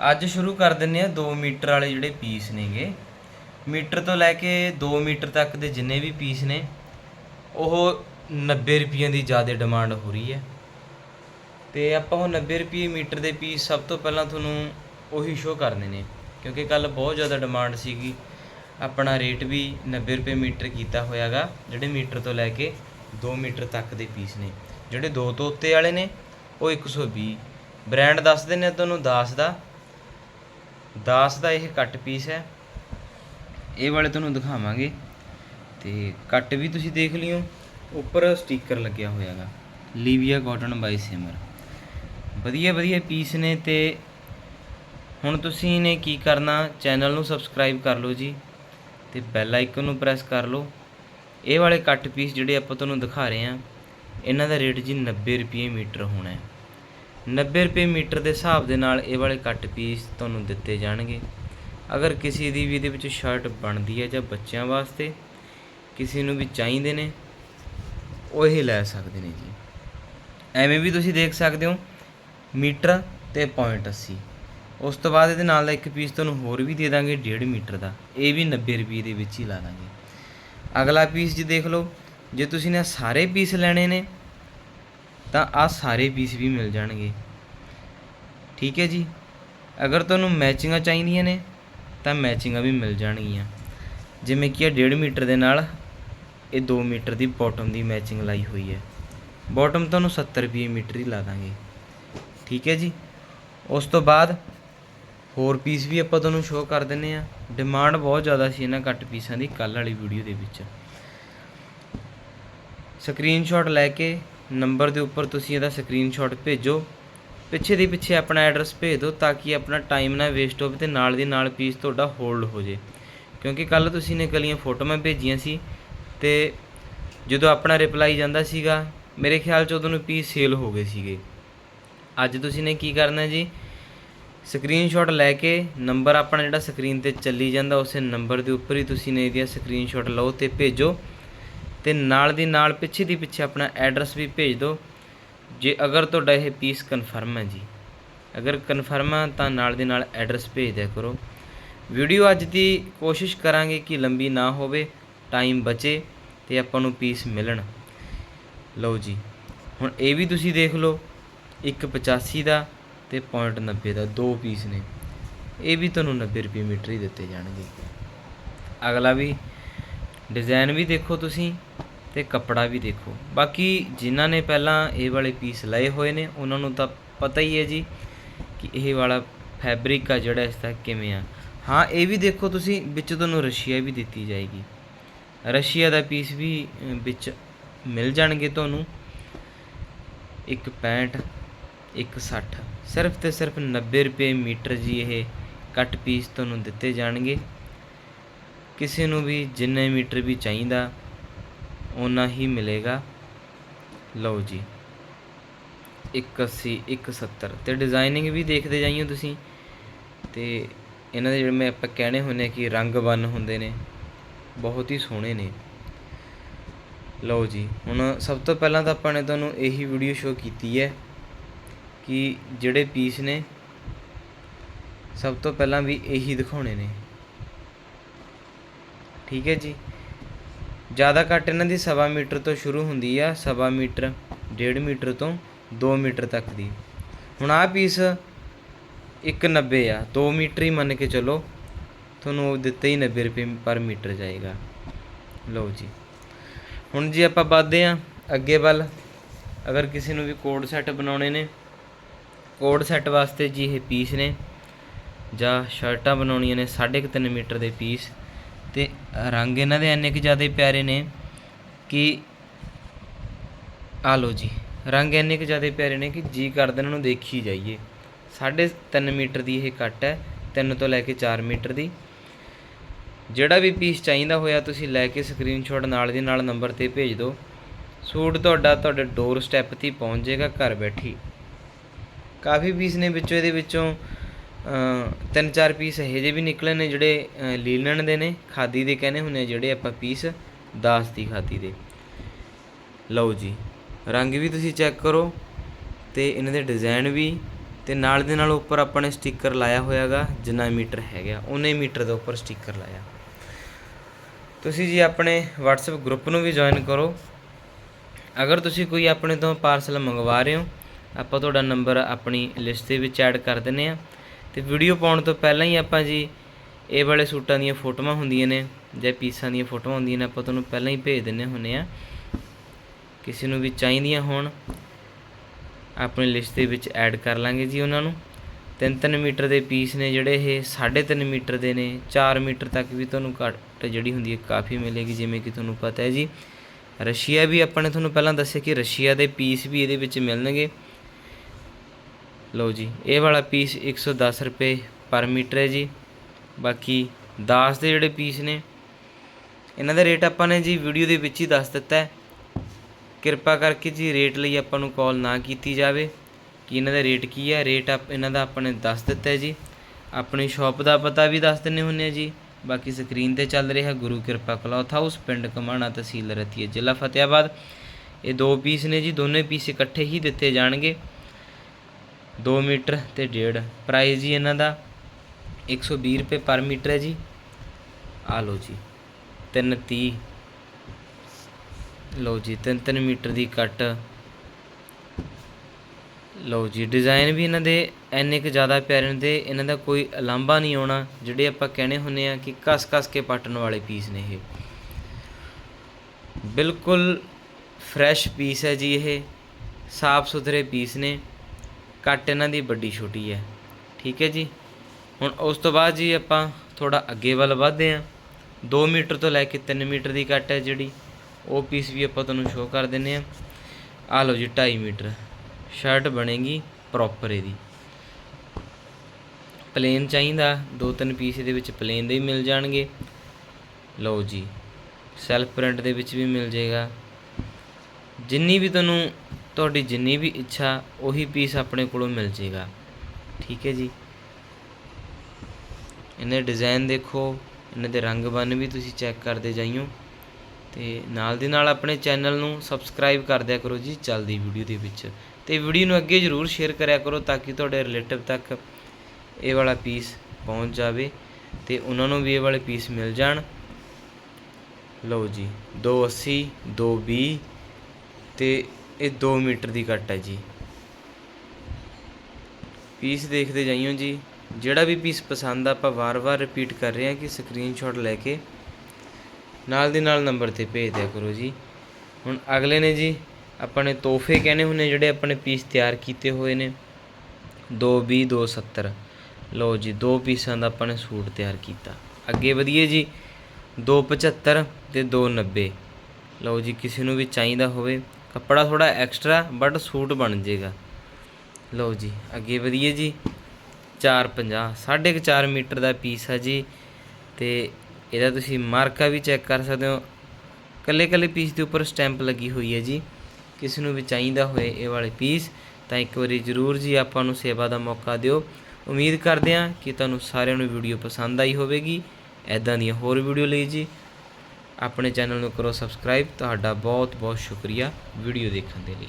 ਅੱਜ ਸ਼ੁਰੂ ਕਰ ਦਿੰਨੇ ਆ 2 ਮੀਟਰ ਵਾਲੇ ਜਿਹੜੇ ਪੀਸ ਨੇਗੇ। ਮੀਟਰ ਤੋਂ ਲੈ ਕੇ 2 ਮੀਟਰ ਤੱਕ ਦੇ ਜਿੰਨੇ ਵੀ ਪੀਸ ਨੇ, ਉਹ 90 ਰੁਪਈਆਂ ਦੀ ਜ਼ਿਆਦਾ ਡਿਮਾਂਡ ਹੋ ਰਹੀ ਹੈ। ਤੇ ਆਪਾਂ ਉਹ 90 ਰੁਪਏ ਮੀਟਰ ਦੇ ਪੀਸ ਸਭ ਤੋਂ ਪਹਿਲਾਂ ਤੁਹਾਨੂੰ ਉਹੀ ਸ਼ੋਅ ਕਰਨੇ ਨੇ, ਕਿਉਂਕਿ ਕੱਲ ਬਹੁਤ ਜ਼ਿਆਦਾ ਡਿਮਾਂਡ ਸੀਗੀ। ਆਪਣਾ ਰੇਟ ਵੀ 90 ਰੁਪਏ ਮੀਟਰ ਕੀਤਾ ਹੋਇਆਗਾ, ਜਿਹੜੇ ਮੀਟਰ ਤੋਂ ਲੈ ਕੇ 2 ਮੀਟਰ ਤੱਕ ਦੇ ਪੀਸ ਨੇ। ਜਿਹੜੇ 2 ਤੋਂ ਉੱਤੇ ਵਾਲੇ ਨੇ, ਉਹ 120 ਬ੍ਰਾਂਡ ਦੱਸ ਦਿੰਨੇ ਆ ਤੁਹਾਨੂੰ, ਦਾਸ ਦਾ। ਦਾਸ ਦਾ ਇਹ ਕੱਟ ਪੀਸ ਹੈ। ਇਹ ਵਾਲੇ ਤੁਹਾਨੂੰ ਦਿਖਾਵਾਂਗੇ। ਤੇ ਕੱਟ ਵੀ ਤੁਸੀਂ ਦੇਖ ਲਿਓ। ਉੱਪਰ ਸਟicker ਲੱਗਿਆ ਹੋਇਆਗਾ। Livia cotton by Simar. ਵਧੀਆ ਵਧੀਆ ਪੀਸ ਨੇ ਤੇ ਹੁਣ ਤੁਸੀਂ ਨੇ ਕੀ ਕਰਨਾ, ਚੈਨਲ ਨੂੰ ਸਬਸਕ੍ਰਾਈਬ ਕਰ ਲਓ ਜੀ। ਤੇ ਬੈਲ ਆਈਕਨ ਨੂੰ ਪ੍ਰੈਸ ਕਰ ਲਓ। ਇਹ ਵਾਲੇ ਕੱਟ ਪੀਸ ਜਿਹੜੇ ਆਪਾਂ ਤੁਹਾਨੂੰ ਦਿਖਾ ਰਹੇ ਹਾਂ, ਇਹਨਾਂ ਦਾ ਰੇਟ ਜੀ 90 ਰੁਪਏ ਮੀਟਰ ਹੋਣਾ ਹੈ। 90 ਰੁਪਏ ਮੀਟਰ ਦੇ ਹਿਸਾਬ ਦੇ ਨਾਲ ਇਹ ਵਾਲੇ ਕੱਟ ਪੀਸ ਤੁਹਾਨੂੰ ਦਿੱਤੇ ਜਾਣਗੇ। ਅਗਰ ਕਿਸੇ ਦੀ ਵੀ ਇਹਦੇ ਵਿੱਚ ਸ਼ਰਟ ਬਣਦੀ ਹੈ ਜਾਂ ਬੱਚਿਆਂ ਵਾਸਤੇ, ਕਿਸੇ ਨੂੰ ਵੀ ਚਾਹੀਦੇ ਨੇ, ਉਹ ਇਹ ਲੈ ਸਕਦੇ ਨੇ ਜੀ। ਐਵੇਂ ਵੀ ਤੁਸੀਂ ਦੇਖ ਸਕਦੇ ਹੋ, ਮੀਟਰ ਤੇ 0.80 ਉਸ ਤੋਂ ਬਾਅਦ ਇਹਦੇ ਨਾਲ ਦਾ ਇੱਕ ਪੀਸ ਤੁਹਾਨੂੰ ਹੋਰ ਵੀ ਦੇ ਦਾਂਗੇ 1.5 ਮੀਟਰ ਦਾ। ਇਹ ਵੀ 90 ਰੁਪਏ ਦੇ ਵਿੱਚ ਹੀ ਲਾ ਦਾਂਗੇ। ਅਗਲਾ ਪੀਸ ਜੀ ਦੇਖ ਲਓ, ਜੇ ਤੁਸੀਂ ਨੇ ਸਾਰੇ ਪੀਸ ਲੈਣੇ ਨੇ, ਤਾਂ ਆ ਸਾਰੇ ਪੀਸ ਵੀ ਮਿਲ ਜਾਣਗੇ। ਠੀਕ ਹੈ ਜੀ। ਅਗਰ ਤੁਹਾਨੂੰ ਮੈਚਿੰਗਾਂ ਚਾਹੀਦੀਆਂ ਨੇ, ਤਾਂ ਮੈਚਿੰਗਾਂ ਵੀ ਮਿਲ ਜਾਣਗੀਆਂ। ਜਿਵੇਂ ਕਿ ਇਹ 1.5 ਮੀਟਰ ਦੇ ਨਾਲ ਇਹ 2 ਮੀਟਰ ਦੀ ਬਾਟਮ ਦੀ ਮੈਚਿੰਗ ਲਾਈ ਹੋਈ ਹੈ। ਬਾਟਮ ਤੁਹਾਨੂੰ 70 ਰੁਪਏ ਮੀਟਰ ਹੀ ਲਾ ਦਾਂਗੇ। ਠੀਕ ਹੈ ਜੀ। ਉਸ ਤੋਂ ਬਾਅਦ ਹੋਰ ਪੀਸ ਵੀ ਆਪਾਂ ਤੁਹਾਨੂੰ ਸ਼ੋਅ ਕਰ ਦਿੰਨੇ ਆ ਡਿਮਾਂਡ ਬਹੁਤ ਜ਼ਿਆਦਾ ਸੀ ਇਹਨਾਂ ਕੱਟ ਪੀਸਾਂ ਦੀ ਕੱਲ ਵਾਲੀ ਵੀਡੀਓ ਦੇ ਵਿੱਚ। ਸਕਰੀਨਸ਼ਾਟ ਲੈ ਕੇ ਨੰਬਰ ਦੇ ਉੱਪਰ ਤੁਸੀਂ ਇਹਦਾ ਸਕਰੀਨਸ਼ਾਟ ਭੇਜੋ। ਪਿੱਛੇ ਦੀ ਪਿੱਛੇ ਆਪਣਾ ਐਡਰੈਸ ਭੇਜ ਦਿਓ ਤਾਂ ਕਿ ਆਪਣਾ ਟਾਈਮ ਨਾ ਵੇਸਟ ਹੋਵੇ ਤੇ ਨਾਲ ਦੀ ਨਾਲ ਪੀਸ ਤੁਹਾਡਾ ਹੋਲਡ ਹੋ ਜੇ। ਕਿਉਂਕਿ ਕੱਲ ਤੁਸੀਂ ਨੇ ਕਲੀਆਂ ਫੋਟੋਆਂ ਭੇਜੀਆਂ ਸੀ ਤੇ ਜਦੋਂ ਆਪਣਾ ਰਿਪਲਾਈ ਜਾਂਦਾ ਸੀਗਾ, ਮੇਰੇ ਖਿਆਲ ਚ ਉਦੋਂ ਨੂੰ ਪੀਸ ਸੇਲ ਹੋ ਗਏ ਸੀਗੇ। ਅੱਜ ਤੁਸੀਂ ਨੇ ਕੀ ਕਰਨਾ ਜੀ? ਸਕਰੀਨਸ਼ਾਟ ਲੈ ਕੇ ਨੰਬਰ ਆਪਣਾ ਜਿਹੜਾ ਸਕਰੀਨ ਤੇ ਚੱਲੀ ਜਾਂਦਾ, ਉਸੇ ਨੰਬਰ ਦੇ ਉੱਪਰ ਹੀ ਤੁਸੀਂ ਨੇ ਇਹਦੀਆਂ ਸਕਰੀਨਸ਼ਾਟ ਲਓ ਤੇ ਭੇਜੋ। ਤੇ ਨਾਲ ਦੀ ਨਾਲ ਪਿੱਛੇ ਦੀ ਪਿੱਛੇ ਆਪਣਾ ਐਡਰੈਸ ਵੀ ਭੇਜ ਦਿਓ। ਜੇ ਅਗਰ ਤੁਹਾਡਾ ਇਹ ਪੀਸ ਕਨਫਰਮ ਹੈ ਜੀ, ਅਗਰ ਕਨਫਰਮ ਹੈ ਤਾਂ ਨਾਲ ਦੀ ਨਾਲ ਐਡਰੈਸ ਭੇਜ ਦਿਆ ਕਰੋ। ਵੀਡੀਓ ਅੱਜ ਦੀ ਕੋਸ਼ਿਸ਼ ਕਰਾਂਗੇ ਕਿ ਲੰਬੀ ਨਾ ਹੋਵੇ ਟਾਈਮ ਬਚੇ ਤੇ ਆਪਾਂ ਨੂੰ ਪੀਸ ਮਿਲਣ। ਲਓ ਜੀ, ਹੁਣ ਇਹ ਵੀ ਤੁਸੀਂ ਦੇਖ ਲਓ, ਇੱਕ 85 ਦਾ ਤੇ 0.90 ਦਾ ਦੋ ਪੀਸ ਨੇ। ਇਹ ਵੀ ਤੁਹਾਨੂੰ 90 ਰੁਪਏ ਮੀਟਰ ਹੀ ਦਿੱਤੇ ਜਾਣਗੇ। ਅਗਲਾ ਵੀ ਡਿਜ਼ਾਈਨ ਵੀ ਦੇਖੋ ਤੁਸੀਂ। ਅਤੇ ਕੱਪੜਾ ਵੀ ਦੇਖੋ। ਬਾਕੀ ਜਿਨ੍ਹਾਂ ਨੇ ਪਹਿਲਾਂ ਇਹ ਵਾਲੇ ਪੀਸ ਲਏ ਹੋਏ ਨੇ, ਉਹਨਾਂ ਨੂੰ ਤਾਂ ਪਤਾ ਹੀ ਹੈ ਜੀ ਕਿ ਇਹ ਵਾਲਾ ਫੈਬਰਿਕ ਆ ਜਿਹੜਾ ਇਸ ਦਾ ਕਿਵੇਂ ਆ। ਹਾਂ, ਇਹ ਵੀ ਦੇਖੋ ਤੁਸੀਂ, ਵਿੱਚ ਤੁਹਾਨੂੰ ਰਸ਼ੀਆ ਵੀ ਦਿੱਤੀ ਜਾਏਗੀ। ਰਸ਼ੀਆ ਦਾ ਪੀਸ ਵੀ ਵਿੱਚ ਮਿਲ ਜਾਣਗੇ ਤੁਹਾਨੂੰ। ਇੱਕ 65 ਇੱਕ 60 ਸਿਰਫ ਤੇ ਸਿਰਫ 90 ਰੁਪਏ ਮੀਟਰ ਜੀ ਇਹ ਕੱਟ ਪੀਸ ਤੁਹਾਨੂੰ ਦਿੱਤੇ ਜਾਣਗੇ। ਕਿਸੇ ਨੂੰ ਵੀ ਜਿੰਨੇ ਮੀਟਰ ਵੀ ਚਾਹੀਦਾ ਓਨਾ ਹੀ ਮਿਲੇਗਾ। ਲਓ ਜੀ। 180 170 ਤੇ ਡਿਜ਼ਾਈਨਿੰਗ ਵੀ ਦੇਖਦੇ ਜਾਈਓ ਤੁਸੀਂ। ਤੇ ਇਹਨਾਂ ਦੇ ਜਿਹੜੇ ਮੈਂ ਆਪਾਂ ਕਹਿਣੇ ਹੁੰਦੇ ਆ ਕਿ ਰੰਗ ਬੰਨ ਹੁੰਦੇ ਨੇ, ਬਹੁਤ ਹੀ ਸੋਹਣੇ ਨੇ। ਲਓ ਜੀ, ਹੁਣ ਸਭ ਤੋਂ ਪਹਿਲਾਂ ਤਾਂ ਆਪਾਂ ਨੇ ਤੁਹਾਨੂੰ ਇਹੀ ਵੀਡੀਓ ਸ਼ੋਅ ਕੀਤੀ ਹੈ ਕਿ ਜਿਹੜੇ ਪੀਸ ਨੇ, ਸਭ ਤੋਂ ਪਹਿਲਾਂ ਵੀ ਇਹੀ ਦਿਖਾਉਣੇ ਨੇ। ਠੀਕ ਹੈ ਜੀ? ਜ਼ਿਆਦਾ ਘੱਟ ਇਹਨਾਂ ਦੀ ਸਵਾ ਮੀਟਰ ਤੋਂ ਸ਼ੁਰੂ ਹੁੰਦੀ ਆ, ਸਵਾ ਮੀਟਰ, ਡੇਢ ਮੀਟਰ ਤੋਂ 2 ਮੀਟਰ ਤੱਕ ਦੀ। ਹੁਣ ਆਹ ਪੀਸ 190 ਆ 2 ਮੀਟਰ ਹੀ ਮੰਨ ਕੇ ਚੱਲੋ, ਤੁਹਾਨੂੰ ਉਹ ਦਿੱਤੇ ਹੀ 90 ਰੁਪਏ ਪਰ ਮੀਟਰ ਜਾਏਗਾ। ਲਓ ਜੀ। ਹੁਣ ਜੀ ਆਪਾਂ ਵੱਧਦੇ ਆ ਅੱਗੇ ਵੱਲ। ਅਗਰ ਕਿਸੇ ਨੂੰ ਵੀ ਕੋਡ ਸੈੱਟ ਬਣਾਉਣੇ ਨੇ ਕੋਡ ਸੈੱਟ ਵਾਸਤੇ ਜੀ ਇਹ ਪੀਸ ਨੇ, ਜਾਂ ਸ਼ਰਟਾਂ ਬਣਾਉਣੀਆਂ ਨੇ 3.5 ਮੀਟਰ ਦੇ ਪੀਸ ਤੇ ਰੰਗ ਇਹਨਾਂ ਦੇ ਇੰਨੇ ਕੁ ਜ਼ਿਆਦਾ ਪਿਆਰੇ ਨੇ ਕਿ ਆ ਲਓ ਜੀ, ਰੰਗ ਇੰਨੇ ਕੁ ਜ਼ਿਆਦਾ ਪਿਆਰੇ ਨੇ ਕਿ ਜੀ ਕਰਦਾ ਇਹਨਾਂ ਨੂੰ ਦੇਖੀ ਜਾਈਏ। 3.5 ਮੀਟਰ ਦੀ ਇਹ ਕੱਟ ਹੈ 3 ਤੋਂ ਲੈ ਕੇ 4 ਮੀਟਰ ਦੀ। ਜਿਹੜਾ ਵੀ ਪੀਸ ਚਾਹੀਦਾ ਹੋਇਆ ਤੁਸੀਂ ਲੈ ਕੇ ਸਕਰੀਨਸ਼ਾਟ ਨਾਲ ਦੀ ਨਾਲ ਨੰਬਰ ਤੇ ਭੇਜ ਦਿਓ। ਸੂਟ ਤੁਹਾਡਾ ਤੁਹਾਡੇ ਡੋਰ ਸਟੈਪ ਤੇ ਪਹੁੰਚ ਜਾਏਗਾ, ਘਰ ਬੈਠੀ। ਕਾਫੀ ਪੀਸ ਨੇ ਵਿੱਚੋਂ, ਇਹਦੇ ਵਿੱਚੋਂ ਤਿੰਨ ਚਾਰ ਪੀਸ ਇਹੋ ਜਿਹੇ ਵੀ ਨਿਕਲੇ ਨੇ ਜਿਹੜੇ ਅ, ਲੀਲਨ ਦੇ ਨੇ ਖਾਦੀ ਦੇ ਕਹਿੰਦੇ ਹੁੰਦੇ ਜਿਹੜੇ ਆਪਾਂ ਪੀਸ ਦਾਸ ਦੀ ਖਾਦੀ ਦੇ। ਲਓ ਜੀ ਰੰਗ ਵੀ ਤੁਸੀਂ ਚੈੱਕ ਕਰੋ ਤੇ ਇਹਨਾਂ ਦੇ ਡਿਜ਼ਾਈਨ ਵੀ ਤੇ ਨਾਲ ਦੇ ਨਾਲ ਉੱਪਰ ਆਪਾਂ ਨੇ ਸਟicker ਲਾਇਆ ਹੋਇਆਗਾ ਜਿੰਨਾ ਮੀਟਰ ਹੈਗਾ ਉਨੇ ਮੀਟਰ ਦੇ ਉੱਪਰ ਸਟicker ਲਾਇਆ। ਤੁਸੀਂ ਜੀ ਆਪਣੇ WhatsApp ਗਰੁੱਪ ਨੂੰ ਵੀ ਜੁਆਇਨ ਕਰੋ। ਅਗਰ ਤੁਸੀਂ ਕੋਈ ਆਪਣੇ ਤੋਂ ਪਾਰਸਲ ਮੰਗਵਾ ਰਹੇ ਹੋ ਆਪਾਂ ਤੁਹਾਡਾ ਨੰਬਰ ਆਪਣੀ ਲਿਸਟ ਦੇ ਵਿੱਚ ਐਡ ਕਰ ਦਿੰਨੇ ਆ ਤੇ ਵੀਡੀਓ ਪਾਉਣ ਤੋਂ ਪਹਿਲਾਂ ਹੀ ਆਪਾਂ ਜੀ ਇਹ ਵਾਲੇ ਸੂਟਾਂ ਦੀਆਂ ਫੋਟੋਆਂ ਹੁੰਦੀਆਂ ਨੇ, ਜਾਂ ਪੀਸਾਂ ਦੀਆਂ ਫੋਟੋਆਂ ਹੁੰਦੀਆਂ ਨੇ, ਆਪਾਂ ਤੁਹਾਨੂੰ ਪਹਿਲਾਂ ਹੀ ਭੇਜ ਦਿੰਨੇ ਹੁੰਨੇ ਆ ਕਿਸੇ ਨੂੰ ਵੀ ਚਾਹੀਦੀਆਂ ਹੋਣ, ਆਪਣੀ ਲਿਸਟ ਦੇ ਵਿੱਚ ਐਡ ਕਰ ਲਾਂਗੇ ਜੀ ਉਹਨਾਂ ਨੂੰ। 3-3 ਮੀਟਰ ਦੇ ਪੀਸ ਨੇ ਜਿਹੜੇ ਇਹ 3.5 ਮੀਟਰ ਦੇ ਨੇ 4 ਮੀਟਰ ਤੱਕ ਵੀ ਤੁਹਾਨੂੰ ਘੱਟ ਜਿਹੜੀ ਹੁੰਦੀ ਹੈ ਕਾਫੀ ਮਿਲੇਗੀ, ਜਿਵੇਂ ਕਿ ਤੁਹਾਨੂੰ ਪਤਾ ਹੈ ਜੀ। ਰਸ਼ੀਆ ਵੀ ਆਪਾਂ ਨੇ ਤੁਹਾਨੂੰ ਪਹਿਲਾਂ ਦੱਸਿਆ ਕਿ ਰਸ਼ੀਆ ਦੇ ਪੀਸ ਵੀ ਇਹਦੇ ਵਿੱਚ ਮਿਲਣਗੇ। ਲਓ ਜੀ, ਇਹ ਵਾਲਾ ਪੀਸ 110 ਰੁਪਏ ਪਰ ਮੀਟਰ ਹੈ ਜੀ। ਬਾਕੀ ਦਾਸ ਦੇ ਜਿਹੜੇ ਪੀਸ ਨੇ, ਇਹਨਾਂ ਦਾ ਰੇਟ ਆਪਾਂ ਨੇ ਜੀ ਵੀਡੀਓ ਦੇ ਵਿੱਚ ਹੀ ਦੱਸ ਦਿੱਤਾ ਹੈ। ਕਿਰਪਾ ਕਰਕੇ ਜੀ ਰੇਟ ਲਈ ਆਪਾਂ ਨੂੰ ਕਾਲ ਨਾ ਕੀਤੀ ਜਾਵੇ, ਕਿ ਇਹਨਾਂ ਦਾ ਰੇਟ ਕੀ ਹੈ। ਰੇਟ ਆਪ ਇਹਨਾਂ ਦਾ ਆਪਾਂ ਨੇ ਦੱਸ ਦਿੱਤਾ ਹੈ ਜੀ। ਆਪਣੀ ਸ਼ਾਪ ਦਾ ਪਤਾ ਵੀ ਦੱਸ ਦਿੰਨੇ ਹੁੰਨੇ ਆ ਜੀ। ਬਾਕੀ ਸਕਰੀਨ ਤੇ ਚੱਲ ਰਿਹਾ ਗੁਰੂ ਕਿਰਪਾ ਕਲੌਥ ਹਾਊਸ ਪਿੰਡ ਕਮਾਣਾ ਤਹਿਸੀਲ ਰਤੀਆ ਜ਼ਿਲ੍ਹਾ ਫਤਿਆਬਾਦ ਇਹ ਦੋ ਪੀਸ ਨੇ ਜੀ, ਦੋਨੇ ਪੀਸ ਇਕੱਠੇ ਹੀ ਦਿੱਤੇ ਜਾਣਗੇ। 2 ਮੀਟਰ ਤੇ ਡੇਢ। ਪ੍ਰਾਈਸ ਜੀ ਇਹਨਾਂ ਦਾ 120 ਰੁਪਏ ਪਰ ਮੀਟਰ ਹੈ ਜੀ। ਆ ਲਓ ਜੀ 330 ਲਓ ਜੀ 3-3 ਮੀਟਰ ਦੀ ਕੱਟ। ਲਓ ਜੀ ਡਿਜ਼ਾਈਨ ਵੀ ਇਹਨਾਂ ਦੇ ਇੰਨੇ ਕੁ ਜ਼ਿਆਦਾ ਪਿਆਰੇ ਨੇ ਤੇ ਇਹਨਾਂ ਦਾ ਕੋਈ ਲਾਂਭਾ ਨਹੀਂ ਆਉਣਾ, ਜਿਹੜੇ ਆਪਾਂ ਕਹਿੰਦੇ ਹੁੰਨੇ ਆ ਕਿ ਕਸ-ਕਸ ਕੇ ਪੱਟਣ ਵਾਲੇ ਪੀਸ ਨੇ ਇਹ। ਬਿਲਕੁਲ ਫਰੈਸ਼ ਪੀਸ ਹੈ ਜੀ ਇਹ, ਸਾਫ਼ ਸੁਥਰੇ ਪੀਸ ਨੇ। ਕੱਟ ਇਹਨਾਂ ਦੀ ਵੱਡੀ ਛੋਟੀ ਹੈ। ਠੀਕ ਹੈ ਜੀ? ਹੁਣ ਉਸ ਤੋਂ ਬਾਅਦ ਜੀ ਆਪਾਂ ਥੋੜਾ ਅੱਗੇ ਵੱਲ ਵਧਦੇ ਹਾਂ। 2 ਮੀਟਰ ਤੋਂ ਲੈ ਕੇ 3 ਮੀਟਰ ਦੀ ਕੱਟ ਹੈ ਜਿਹੜੀ। ਉਹ ਪੀਸ ਵੀ ਆਪਾਂ ਤੁਹਾਨੂੰ ਸ਼ੋਅ ਕਰ ਦਿੰਨੇ ਆ ਆ ਲਓ ਜੀ 2.5 ਮੀਟਰ। ਸ਼ਰਟ ਬਣੇਗੀ ਪ੍ਰੋਪਰ ਇਹਦੀ। ਪਲੇਨ ਚਾਹੀਦਾ। ਦੋ ਤਿੰਨ ਪੀਸ ਇਹਦੇ ਵਿੱਚ ਪਲੇਨ ਦੇ ਵੀ ਮਿਲ ਜਾਣਗੇ। ਲਓ ਜੀ ਸੈਲਫ ਪ੍ਰਿੰਟ ਦੇ ਵਿੱਚ ਵੀ ਮਿਲ ਜਾਏਗਾ। ਜਿੰਨੀ ਵੀ ਤੁਹਾਨੂੰ ਤੁਹਾਡੀ ਜਿੰਨੀ ਵੀ ਇੱਛਾ, ਉਹੀ ਪੀਸ ਆਪਣੇ ਕੋਲੋਂ ਮਿਲ ਜਾਏਗਾ ਠੀਕ ਹੈ ਜੀ? ਇਹਨੇ ਡਿਜ਼ਾਈਨ ਦੇਖੋ, ਇਹਨਾਂ ਦੇ ਰੰਗ ਬੰਨ ਵੀ ਤੁਸੀਂ ਚੈੱਕ ਕਰਦੇ ਜਾਈਓ। ਤੇ ਨਾਲ ਦੀ ਨਾਲ ਆਪਣੇ ਚੈਨਲ ਨੂੰ ਸਬਸਕ੍ਰਾਈਬ ਕਰ ਦਿਆ ਕਰੋ ਜੀ ਚੱਲਦੀ ਵੀਡੀਓ ਦੇ ਵਿੱਚ। ਤੇ ਵੀਡੀਓ ਨੂੰ ਅੱਗੇ ਜ਼ਰੂਰ ਸ਼ੇਅਰ ਕਰਿਆ ਕਰੋ ਤਾਂ ਕਿ ਤੁਹਾਡੇ ਰਿਲੇਟਿਵ ਤੱਕ ਇਹ ਵਾਲਾ ਪੀਸ ਪਹੁੰਚ ਜਾਵੇ ਤੇ ਉਹਨਾਂ ਨੂੰ ਵੀ ਇਹ ਵਾਲੇ ਪੀਸ ਮਿਲ ਜਾਣ। ਲਓ ਜੀ 280 220 ਤੇ ਇਹ 2 ਮੀਟਰ ਦੀ ਕੱਟ ਹੈ ਜੀ। ਪੀਸ ਦੇਖਦੇ ਜਾਈਓ ਜੀ। ਜਿਹੜਾ ਵੀ ਪੀਸ ਪਸੰਦ ਆ, ਆਪਾਂ ਵਾਰ-ਵਾਰ ਰਿਪੀਟ ਕਰ ਰਹੇ ਹਾਂ ਕਿ ਸਕਰੀਨਸ਼ਾਟ ਲੈ ਕੇ ਨਾਲ ਦੀ ਨਾਲ ਨੰਬਰ ਤੇ ਭੇਜ ਦਿਆ ਕਰੋ ਜੀ। ਹੁਣ ਅਗਲੇ ਨੇ ਜੀ ਆਪਣੇ ਤੋਹਫੇ ਕਹਿੰਦੇ ਹੁੰਨੇ ਜਿਹੜੇ ਆਪਣੇ ਪੀਸ ਤਿਆਰ ਕੀਤੇ ਹੋਏ ਨੇ। 220 270 ਲਓ ਜੀ, ਦੋ ਪੀਸਾਂ ਦਾ ਆਪਾਂ ਨੇ ਸੂਟ ਤਿਆਰ ਕੀਤਾ। ਅੱਗੇ ਵਧੀਏ ਜੀ 275 ਤੇ 290 ਲਓ ਜੀ, ਕਿਸੇ ਨੂੰ ਵੀ ਚਾਹੀਦਾ ਹੋਵੇ ਕੱਪੜਾ ਥੋੜਾ ਐਕਸਟਰਾ ਬਟ ਸੂਟ ਬਣ ਜਾਏਗਾ। ਲਓ ਜੀ, ਅੱਗੇ ਵਧੀਏ ਜੀ। 450 4.5 ਮੀਟਰ ਦਾ ਪੀਸ ਹੈ ਜੀ। ਤੇ ਇਹਦਾ ਤੁਸੀਂ ਮਾਰਕਾ ਵੀ ਚੈੱਕ ਕਰ ਸਕਦੇ ਹੋ। ਕੱਲੇ ਕੱਲੇ ਪੀਸ ਦੇ ਉੱਪਰ ਸਟੈਂਪ ਲੱਗੀ ਹੋਈ ਹੈ ਜੀ। ਕਿਸੇ ਨੂੰ ਵੀ ਚਾਹੀਦਾ ਹੋਏ ਇਹ ਵਾਲੇ ਪੀਸ ਤਾਂ ਇੱਕ ਵਾਰੀ ਜ਼ਰੂਰ ਜੀ ਆਪਾਂ ਨੂੰ ਸੇਵਾ ਦਾ ਮੌਕਾ ਦਿਓ। ਉਮੀਦ ਕਰਦੇ ਹਾਂ ਕਿ ਤੁਹਾਨੂੰ ਸਾਰਿਆਂ ਨੂੰ ਵੀਡੀਓ ਪਸੰਦ ਆਈ ਹੋਵੇਗੀ। ਐਦਾਂ ਦੀਆਂ ਹੋਰ ਵੀਡੀਓ ਲਈ ਜੀ। ਆਪਣੇ ਚੈਨਲ ਨੂੰ ਕਰੋ ਸਬਸਕ੍ਰਾਈਬ। ਤੁਹਾਡਾ ਬਹੁਤ ਬਹੁਤ ਸ਼ੁਕਰੀਆ ਵੀਡੀਓ ਦੇਖਣ ਦੇ ਲਈ।